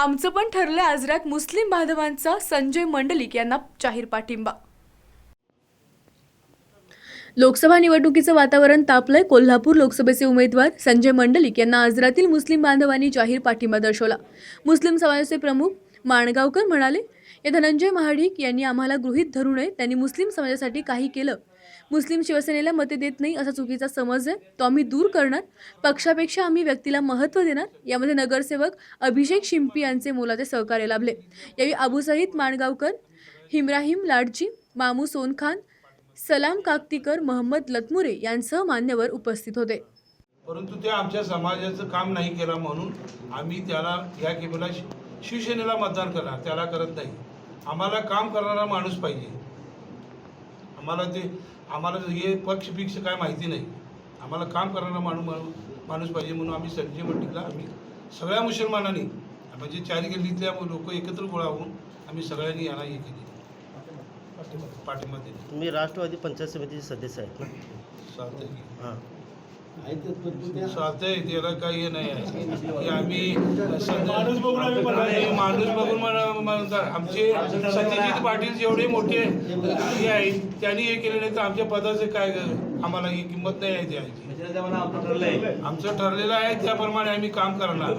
आमचं पण ठरलं आजरात मुस्लिम बांधवांचा संजय मंडलिक यांना जाहीर पाठिंबा. लोकसभा निवडणुकीचं वातावरण तापलंय. कोल्हापूर लोकसभेचे उमेदवार संजय मंडलिक यांना आजरातील मुस्लिम बांधवांनी जाहीर पाठिंबा दर्शवला. मुस्लिम समाजाचे प्रमुख माणगावकर म्हणाले या धनंजय महाडिक यांनी आम्हाला गृहीत धरू नये त्यांनी मुस्लिम समाजासाठी काही केलं. मुस्लिम शिवसेनेला मते देत नाही असा चुकीचा समज आहे तो आम्ही दूर करणार. पक्षापेक्षा आम्ही व्यक्तीला महत्त्व देणार. यामध्ये नगरसेवक अभिषेक शिंपी यांचे मोलाचे सहकार्य लाभले. यावेळी अबू सईद माणगावकर हिमराहिम लाडजी मामू सोनखान सलाम काकतीकर महम्मद लतमुरे यांसह मान्यवर उपस्थित होते. परंतु ते आमच्या समाजाचं काम नाही केलं म्हणून आम्ही त्याला या केबला शिवसेनेला मतदान करणार त्याला करत नाही. आम्हाला काम करणारा माणूस पाहिजे. आम्हाला ते आम्हाला हे पक्ष पिक्ष काय माहिती नाही. आम्हाला काम करणारा माणूस माणूस माणूस पाहिजे म्हणून आम्ही संजय मंडळीला आम्ही सगळ्या मुसलमानांनी म्हणजे चारी गल्लीतल्या लोक एकत्र गोळा होऊन आम्ही सगळ्यांनी याला हे केली. पाठिंबा. दिला. तुम्ही राष्ट्रवादी पंचायत समितीचे सदस्य आहेत ना. हां. चालतंय त्याला काही नाही आहे. आम्ही माणूस बघून माणूस बघून. आमचे सत्यजित पाटील जेवढे मोठे हे आहेत त्यांनी हे केले नाही तर आमच्या पदाचे काय आम्हाला ही किंमत नाही आहे द्यायची आमचं ठरलेलं आहे त्याप्रमाणे आम्ही काम करणार.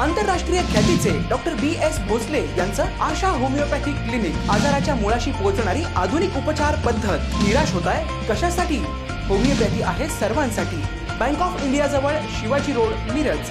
आंतरराष्ट्रीय ख्यातीचे डॉक्टर बी एस भोसले यांचं आशा होमिओपॅथिक क्लिनिक आजाराच्या मुळाशी पोहोचणारी आधुनिक उपचार पद्धत निराश होत आहे. कशासाठी? होमिओपॅथी आहे सर्वांसाठी. बँक ऑफ इंडिया जवळ शिवाजी रोड मिरज.